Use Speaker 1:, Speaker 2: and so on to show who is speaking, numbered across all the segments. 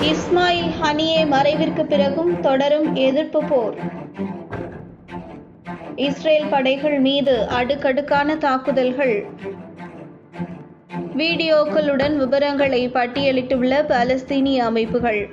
Speaker 1: இஸ்மாயில் ஹனியே மறைவிற்கு பிறகும் தொடரும் எதிர்ப்பு போர். இஸ்ரேல் படைகள் மீது அடுக்கடுக்கான தாக்குதல்கள். வீடியோக்களுடன் விவரங்களை பட்டியலிட்டுள்ள பாலஸ்தீனிய அமைப்புகள்.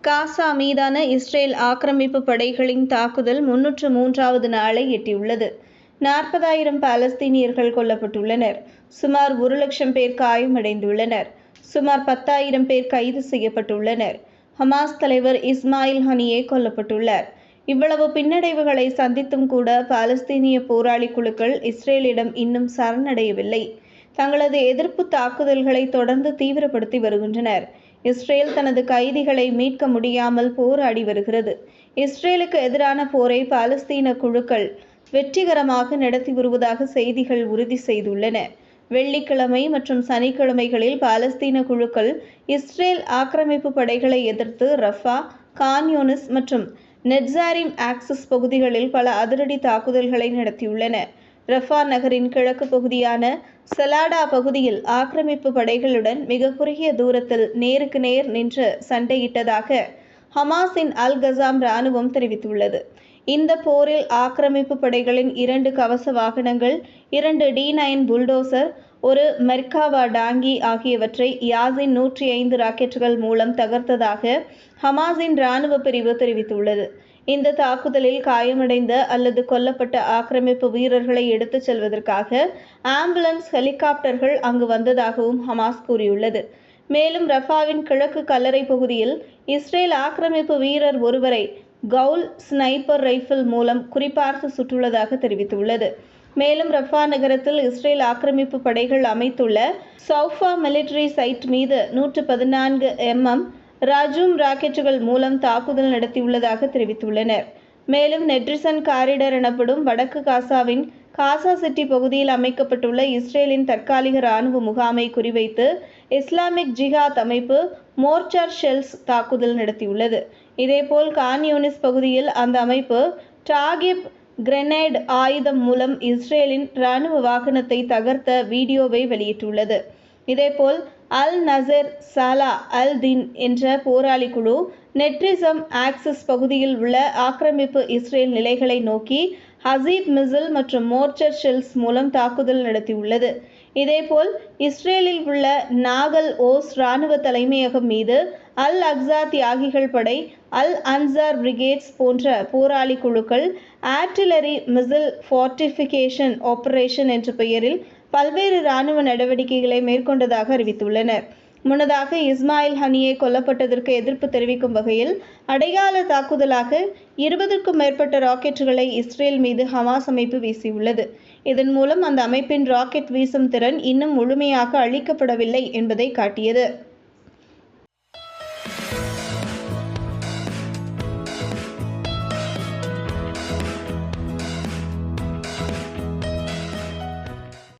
Speaker 1: காசா மீதான இஸ்ரேல் ஆக்கிரமிப்பு படைகளின் தாக்குதல் முன்னூற்று மூன்றாவது நாளை எட்டியுள்ளது. நாற்பதாயிரம் பாலஸ்தீனியர்கள் கொல்லப்பட்டுள்ளனர். சுமார் ஒரு லட்சம் பேர் காயமடைந்துள்ளனர். சுமார் பத்தாயிரம் பேர் கைது செய்யப்பட்டுள்ளனர். ஹமாஸ் தலைவர் இஸ்மாயில் ஹனியே கொல்லப்பட்டுள்ளார். இவ்வளவு பின்னடைவுகளை சந்தித்தும் கூட பாலஸ்தீனிய போராளி குழுக்கள் இஸ்ரேலிடம் இன்னும் சரணடையவில்லை. தங்களது எதிர்ப்பு தாக்குதல்களை தொடர்ந்து தீவிரப்படுத்தி வருகின்றனர். இஸ்ரேல் தனது கைதிகளை மீட்க முடியாமல் போராடி வருகிறது. இஸ்ரேலுக்கு எதிரான போரை பாலஸ்தீன குழுக்கள் வெற்றிகரமாக நடத்தி வருவதாக செய்திகள் உறுதி செய்துள்ளன. வெள்ளிக்கிழமை மற்றும் சனிக்கிழமைகளில் பாலஸ்தீன குழுக்கள் இஸ்ரேல் ஆக்கிரமிப்பு படைகளை எதிர்த்து ரஃபா கான்யூனிஸ் மற்றும் நெட்சாரிம் ஆக்சஸ் பகுதிகளில் பல அதிரடி தாக்குதல்களை நடத்தியுள்ளன. ரஃபா நகரின் கிழக்கு பகுதியான சலாடா பகுதியில் ஆக்கிரமிப்பு படைகளுடன் மிக குறுகிய தூரத்தில் நேருக்கு நேர் நின்று சண்டையிட்டதாக ஹமாஸின் அல் கசாம் ராணுவம் தெரிவித்துள்ளது. இந்த போரில் ஆக்கிரமிப்பு படைகளின் இரண்டு கவச வாகனங்கள் இரண்டு டி நைன் புல்டோசர் ஒரு மெர்காவா டாங்கி ஆகியவற்றை யாசின் நூற்றி ஐந்து ராக்கெட்டுகள் மூலம் தகர்த்ததாக ஹமாஸின் இராணுவ பிரிவு தெரிவித்துள்ளது. இந்த தாக்குதலில் காயமடைந்த அல்லது கொல்லப்பட்ட ஆக்கிரமிப்பு வீரர்களை எடுத்துச் செல்வதற்காக ஆம்புலன்ஸ் ஹெலிகாப்டர்கள் அங்கு வந்ததாகவும் ஹமாஸ் கூறியுள்ளது. மேலும் ரஃபாவின் கிழக்கு கல்லறை பகுதியில் இஸ்ரேல் ஆக்கிரமிப்பு வீரர் ஒருவரை கவுல் ஸ்னைப்பர் ரைஃபிள் மூலம் குறிப்பார்த்து சுட்டுள்ளதாக தெரிவித்துள்ளது. மேலும் ரஃபா நகரத்தில் இஸ்ரேல் ஆக்கிரமிப்பு படைகள் அமைத்துள்ள சௌஃபா மிலிட்டரி சைட் மீது நூற்று பதினான்கு எம்எம் ராஜூம் ராக்கெட்டுகள் மூலம் தாக்குதல் நடத்தியுள்ளதாக தெரிவித்துள்ளனர். மேலும் நெட்ரிசன் காரிடர் எனப்படும் வடக்கு காசாவின் காசா சிட்டி பகுதியில் அமைக்கப்பட்டுள்ள இஸ்ரேலின் தற்காலிக இராணுவ முகாமை குறிவைத்து இஸ்லாமிக் ஜிஹாத் அமைப்பு மோர்ச்சார் ஷெல்ஸ் தாக்குதல் நடத்தியுள்ளது. இதேபோல் கான் யூனிஸ் பகுதியில் அந்த அமைப்பு டாகிப் கிரெனேட் ஆயுதம் மூலம் இஸ்ரேலின் இராணுவ வாகனத்தை தகர்த்த வீடியோவை வெளியிட்டுள்ளது. இதேபோல் அல் நசர் சாலா அல் தின் என்ற போராளி குழு நெட்ரிசம் ஆக்சிஸ் பகுதியில் உள்ள ஆக்கிரமிப்பு இஸ்ரேல் நிலைகளை நோக்கி ஹசீப் மிசில் மற்றும் மோர்ச்சர் ஷெல்ஸ் மூலம் தாக்குதல் நடத்தியுள்ளது. இதேபோல் இஸ்ரேலில் உள்ள நாகல் ஓஸ் இராணுவ தலைமையகம் மீது அல் அக்ஸா தியாகிகள் படை அல் அன்சார் பிரிகேட்ஸ் போன்ற போராளி குழுக்கள் ஆர்டிலரி மிசில் ஃபார்ட்டிஃபிகேஷன் ஆபரேஷன் என்ற பெயரில் பல்வேறு இராணுவ நடவடிக்கைகளை மேற்கொண்டதாக அறிவித்துள்ளனர். முன்னதாக இஸ்மாயில் ஹனியே கொல்லப்பட்டதற்கு எதிர்ப்பு தெரிவிக்கும் வகையில் அடையாள தாக்குதலாக இருபதுக்கும் மேற்பட்ட ராக்கெட்டுகளை இஸ்ரேல் மீது ஹமாஸ் அமைப்பு வீசியுள்ளது. இதன் மூலம் அந்த அமைப்பின் ராக்கெட் வீசும் திறன் இன்னும் முழுமையாக அழிக்கப்படவில்லை என்பதை காட்டியது.